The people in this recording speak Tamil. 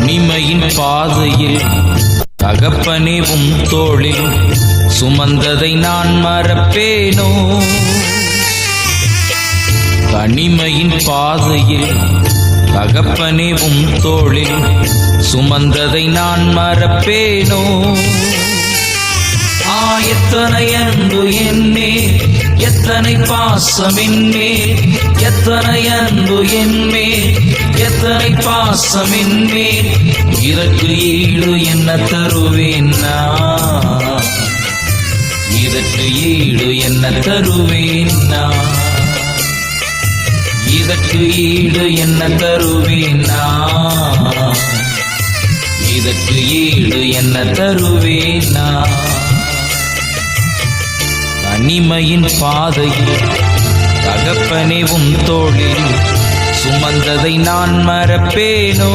தனிமையின் பாதையில் தகப்பனே உம் தோளில் சுமந்ததை நான் மறப்பேனோ? தனிமையின் பாதையில் தகப்பனே உம் தோளில் சுமந்ததை நான் மறப்பேனோ? ஆ எத்தனை அன்பு என்னே எத்தனை பாசம் என்னே எத்தனை அன்பு என்னே எத்தனை பாசம் என்னே இதற்கு ஈடு என்ன தருவேன் நான்? இதற்கு ஈடு என்ன தருவேன் நான்? இதற்கு ஈடு என்ன தருவேன் நான்? இதற்கு ஈடு என்ன தருவேன் நான்? தனிமையின் பாதையில் தகப்பனே உன் தோளில் சுமந்ததை நான் மறப்பேனோ?